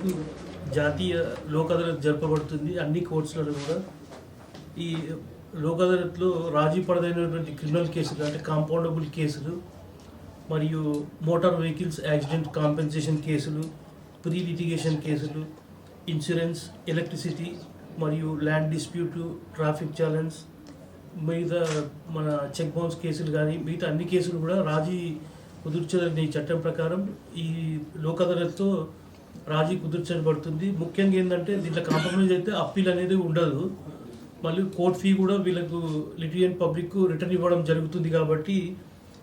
తారీఖు జాతీయ లోక్ అదాలత్ జరపబడుతుంది. అన్ని కోర్ట్స్లలో కూడా ఈ లోక్ అదాలత్లో రాజీ పడదైనటువంటి క్రిమినల్ కేసులు అంటే కాంపౌండబుల్ కేసులు మరియు మోటార్ వెహికల్స్ యాక్సిడెంట్ కాంపెన్సేషన్ కేసులు ప్రీ లిటిగేషన్ కేసులు ఇన్సూరెన్స్ ఎలక్ట్రిసిటీ మరియు ల్యాండ్ డిస్ప్యూటు ట్రాఫిక్ ఛాలెంజ్ మిగతా మన చెక్ బౌన్స్ కేసులు కానీ మిగతా అన్ని కేసులు కూడా రాజీ కుదుర్చదని చట్టం ప్రకారం ఈ లోక్ అదాలత్తో రాజీ కుదుర్చబడుతుంది ముఖ్యంగా ఏంటంటే దీంట్లో కాంప్రమైజ్ అయితే అప్పీల్ అనేది ఉండదు. మళ్ళీ కోర్ట్ ఫీ కూడా వీళ్ళకు లిటియన్ పబ్లిక్ రిటర్న్ ఇవ్వడం జరుగుతుంది కాబట్టి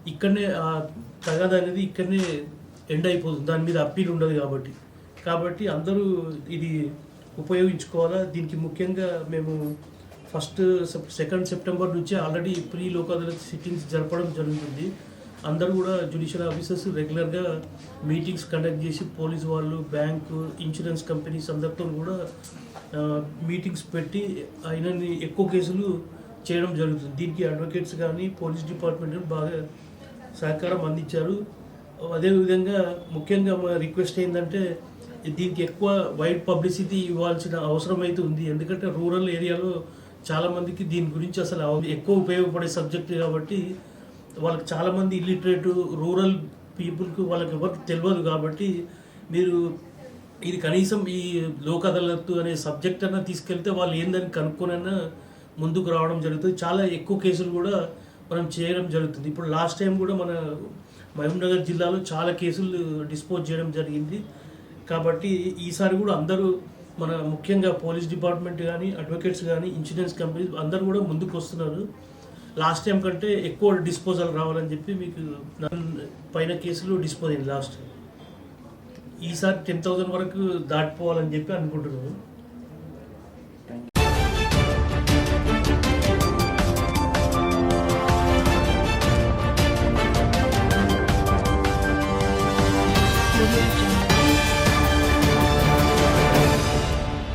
ఇక్కడనే ఆ తగాద అనేది ఇక్కడనే ఎండ్ అయిపోతుంది. దాని మీద అప్పీల్ ఉండదు కాబట్టి. కాబట్టి అందరూ ఇది ఉపయోగించుకోవాలా? దీనికి ముఖ్యంగా మేము ఫస్ట్ సెప్- సెకండ్ సెప్టెంబర్ నుంచి already pre Lok Adalat sittings జరపడం జరుగుతుంది. అందరూ కూడా జ్యుడిషియల్ ఆఫీసర్స్ రెగ్యులర్గా మీటింగ్స్ కండక్ట్ చేసి పోలీస్ వాళ్ళు బ్యాంకు ఇన్సూరెన్స్ కంపెనీస్ అందరితో కూడా మీటింగ్స్ పెట్టి ఆయన ఎక్కువ కేసులు చేయడం జరుగుతుంది. దీనికి అడ్వకేట్స్ కానీ పోలీస్ డిపార్ట్మెంట్ బాగా సహకారం అందించారు. అదేవిధంగా ముఖ్యంగా మా రిక్వెస్ట్ ఏంటంటే దీనికి ఎక్కువ వైడ్ పబ్లిసిటీ ఇవ్వాల్సిన అవసరం అయితే ఉంది. ఎందుకంటే రూరల్ ఏరియాలో చాలామందికి దీని గురించి అసలు ఎక్కువ ఉపయోగపడే సబ్జెక్ట్ కాబట్టి వాళ్ళకి చాలామంది ఇల్లిటరేట్ రూరల్ పీపుల్కి వాళ్ళకి ఎవరికి తెలియదు కాబట్టి మీరు ఇది కనీసం ఈ లోక్ అదాలత్ అనే సబ్జెక్ట్ అన్న తీసుకెళ్తే వాళ్ళు ఏందని కనుక్కొనైనా ముందుకు రావడం జరుగుతుంది. చాలా ఎక్కువ కేసులు కూడా మనం చేయడం జరుగుతుంది. ఇప్పుడు లాస్ట్ టైం కూడా మన మహబూబ్నగర్ జిల్లాలో చాలా కేసులు డిస్పోజ్ చేయడం జరిగింది. కాబట్టి ఈసారి కూడా అందరూ మన ముఖ్యంగా పోలీస్ డిపార్ట్మెంట్ కానీ అడ్వకేట్స్ కానీ ఇన్సూరెన్స్ కంపెనీస్ అందరూ కూడా ముందుకు వస్తున్నారు. లాస్ట్ టైం కంటే ఎక్కువ డిస్పోజల్ రావాలని చెప్పి మీకు పైన కేసులు డిస్పోజ్ అయింది లాస్ట్ ఈసారి టెన్ థౌజండ్ వరకు దాటిపోవాలని చెప్పి అనుకుంటున్నాను